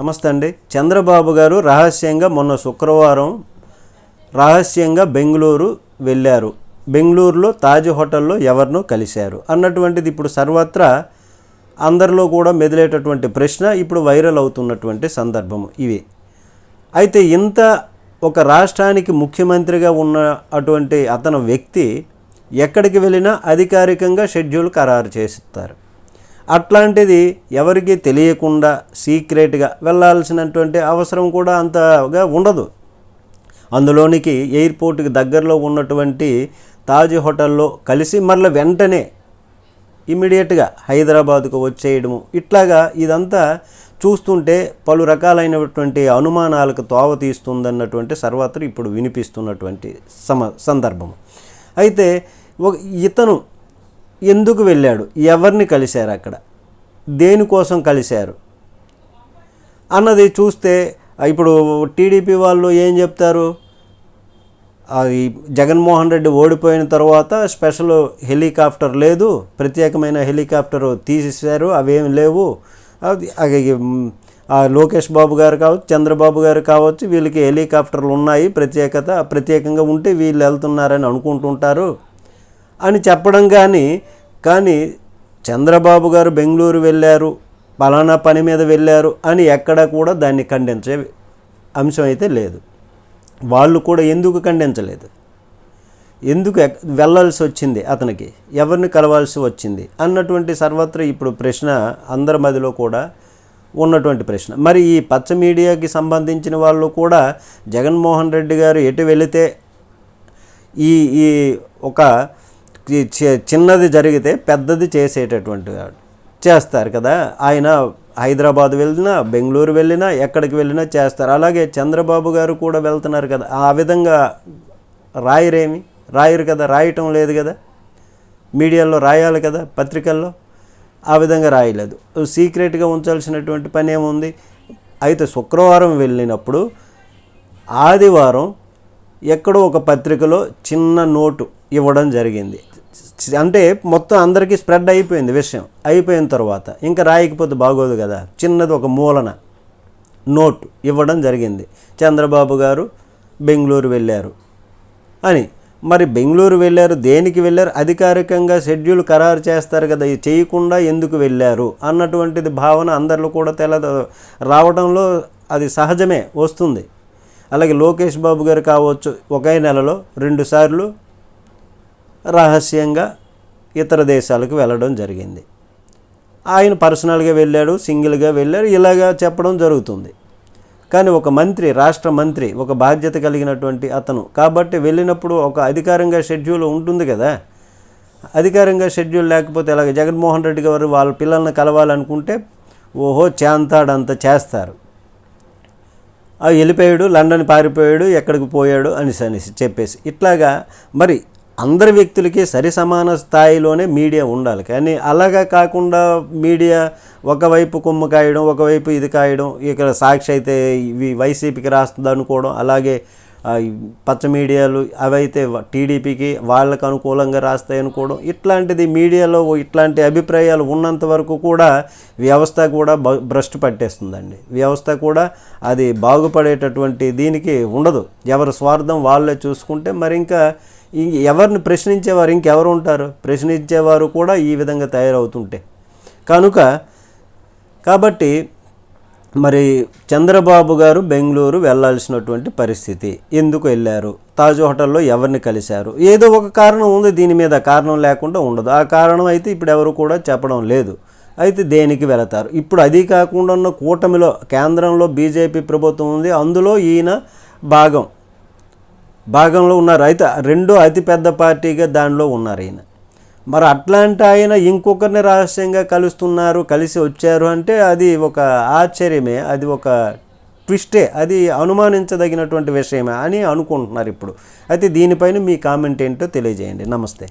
నమస్తే అండి. చంద్రబాబు గారు రహస్యంగా మొన్న శుక్రవారం రహస్యంగా బెంగళూరు వెళ్ళారు. బెంగళూరులో తాజ్ హోటల్లో ఎవరినో కలిశారు. అన్నటువంటిది ఇప్పుడు సర్వత్రా అందరిలో కూడా మెదిలేటటువంటి ప్రశ్న ఇప్పుడు వైరల్ అవుతున్నటువంటి సందర్భం ఇవి. అయితే ఇంత ఒక రాష్ట్రానికి ముఖ్యమంత్రిగా ఉన్న అటువంటి అతను వ్యక్తి ఎక్కడికి వెళ్ళినా అధికారికంగా షెడ్యూల్ ఖరారు చేస్తారు. అట్లాంటిది ఎవరికి తెలియకుండా సీక్రెట్గా వెళ్ళాల్సినటువంటి అవసరం కూడా అంతగా ఉండదు. అందులోనికి ఎయిర్పోర్ట్కి దగ్గరలో ఉన్నటువంటి తాజ్ హోటల్లో కలిసి మళ్ళీ వెంటనే ఇమీడియట్గా హైదరాబాద్కు వచ్చేయడము. ఇట్లాగా ఇదంతా చూస్తుంటే పలు రకాలైనటువంటి అనుమానాలకు తోవ తీస్తుందన్నటువంటి సర్వత్ర ఇప్పుడు వినిపిస్తున్నటువంటి సమ సందర్భం అయితే ఒక ఇతను ఎందుకు వెళ్ళాడు? ఎవరిని కలిశారు అక్కడ? దేనికోసం కలిశారు? అన్నది చూస్తే ఇప్పుడు టీడీపీ వాళ్ళు ఏం చెప్తారు? అది జగన్మోహన్ రెడ్డి ఓడిపోయిన తర్వాత స్పెషల్ హెలికాప్టర్ లేదు ప్రత్యేకమైన హెలికాప్టర్ తీసేశారు అవేం లేవు. అది ఆ లోకేష్ బాబు గారు కావచ్చు చంద్రబాబు గారు కావచ్చు వీళ్ళకి హెలికాప్టర్లు ఉన్నాయి ప్రత్యేకత ప్రత్యేకంగా ఉంటే వీళ్ళు వెళ్తున్నారని అనుకుంటుంటారు. అని చెప్పడం కానీ కానీ చంద్రబాబు గారు బెంగళూరు వెళ్ళారు పలానా పని మీద వెళ్ళారు అని ఎక్కడా కూడా దాన్ని ఖండించే అంశం అయితే లేదు. వాళ్ళు కూడా ఎందుకు ఖండించలేదు? ఎందుకు వెళ్ళాల్సి వచ్చింది అతనికి? ఎవరిని కలవాల్సి వచ్చింది? అన్నటువంటి సర్వత్రా ఇప్పుడు ప్రశ్న అందరి మదిలో కూడా ఉన్నటువంటి ప్రశ్న. మరి ఈ పచ్చ మీడియాకి సంబంధించిన వాళ్ళు కూడా జగన్మోహన్ రెడ్డి గారు ఎటు వెళితే ఈ ఈ ఒక చిన్నది జరిగితే పెద్దది చేసేటటువంటి చేస్తారు కదా. ఆయన హైదరాబాద్ వెళ్ళినా బెంగళూరు వెళ్ళినా ఎక్కడికి వెళ్ళినా చేస్తారు. అలాగే చంద్రబాబు గారు కూడా వెళ్తున్నారు కదా. ఆ విధంగా రాయరేమి? రాయరు కదా. రాయటం లేదు కదా. మీడియాలో రాయాలి కదా పత్రికల్లో. ఆ విధంగా రాయలేదు. సీక్రెట్గా ఉంచాల్సినటువంటి పని ఏముంది అయితే శుక్రవారం వెళ్ళినప్పుడు ఆదివారం ఎక్కడో ఒక పత్రికలో చిన్న నోటు ఇవ్వడం జరిగింది. అంటే మొత్తం అందరికీ స్ప్రెడ్ అయిపోయింది విషయం. అయిపోయిన తర్వాత ఇంకా రాయకపోతే బాగోదు కదా. చిన్నది ఒక మూలన నోట్ ఇవ్వడం జరిగింది. చంద్రబాబు గారు బెంగళూరు వెళ్ళారు అని. మరి బెంగళూరు వెళ్ళారు దేనికి వెళ్ళారు? అధికారికంగా షెడ్యూల్ ఖరారు చేస్తారు కదా ఇది చేయకుండా ఎందుకు వెళ్ళారు? అన్నటువంటిది భావన అందరిలో కూడా తెల రావడంలో అది సహజమే వస్తుంది. అలాగే లోకేష్ బాబు గారు కావచ్చు ఒకే నెలలో రెండుసార్లు రహస్యంగా ఇతర దేశాలకు వెళ్ళడం జరిగింది. ఆయన పర్సనల్గా వెళ్ళాడు సింగిల్గా వెళ్ళాడు ఇలాగా చెప్పడం జరుగుతుంది. కానీ ఒక మంత్రి రాష్ట్ర మంత్రి ఒక బాధ్యత కలిగినటువంటి అతను. కాబట్టి వెళ్ళినప్పుడు ఒక అధికారంగా షెడ్యూల్ ఉంటుంది కదా. అధికారంగా షెడ్యూల్ లేకపోతే ఇలాగ జగన్మోహన్ రెడ్డి గారు వాళ్ళ పిల్లల్ని కలవాలనుకుంటే ఓహో చేంతాడంత చేస్తారు. ఆ వెళ్ళిపోయాడు లండన్ పారిపోయాడు ఎక్కడికి పోయాడు అనేసి అనేసి చెప్పేసి. ఇట్లాగా మరి అందరి వ్యక్తులకి సరి సమాన స్థాయిలోనే మీడియా ఉండాలి. కానీ అలాగా కాకుండా మీడియా ఒకవైపు కొమ్ము కాయడం ఒకవైపు ఇది కాయడం ఇక్కడ సాక్షి అయితే ఇవి వైసీపీకి రాస్తుంది అనుకోవడం అలాగే పచ్చ మీడియాలు అవైతే టీడీపీకి వాళ్ళకు అనుకూలంగా రాస్తాయి అనుకోవడం ఇట్లాంటిది మీడియాలో ఇట్లాంటి అభిప్రాయాలు ఉన్నంత వరకు కూడా వ్యవస్థ కూడా బ- భ్రష్టు పట్టేస్తుందండి. వ్యవస్థ కూడా అది బాగుపడేటటువంటి దీనికి ఉండదు. ఎవరి స్వార్థం వాళ్ళే చూసుకుంటే మరి ఇంకా ఎవరిని ప్రశ్నించేవారు ఇంకెవరు ఉంటారు? ప్రశ్నించేవారు కూడా ఈ విధంగా తయారవుతుంటే. కనుక కాబట్టి మరి చంద్రబాబు గారు బెంగళూరు వెళ్ళాల్సినటువంటి పరిస్థితి. ఎందుకు వెళ్ళారు? తాజ్ హోటల్లో ఎవరిని కలిశారు? ఏదో ఒక కారణం ఉంది దీని మీద కారణం లేకుండా ఉండదు. ఆ కారణం అయితే ఇప్పుడు ఎవరు కూడా చెప్పడం లేదు. అయితే దేనికి వెళతారు? ఇప్పుడు అది కాకుండా ఉన్న కూటమిలో కేంద్రంలో బీజేపీ ప్రభుత్వం ఉంది. అందులో ఈయన భాగం భాగంలో ఉన్నారు. అయితే రెండో అతిపెద్ద పార్టీగా దానిలో ఉన్నారు ఈయన. మరి అట్లాంటి ఆయన ఇంకొకరిని రహస్యంగా కలుస్తున్నారు కలిసి వచ్చారు అంటే అది ఒక ఆశ్చర్యమే అది ఒక ట్విస్టే అది అనుమానించదగినటువంటి విషయమే అని అనుకుంటున్నారు ఇప్పుడు. అయితే దీనిపైన మీ కామెంట్ ఏంటో తెలియజేయండి. నమస్తే.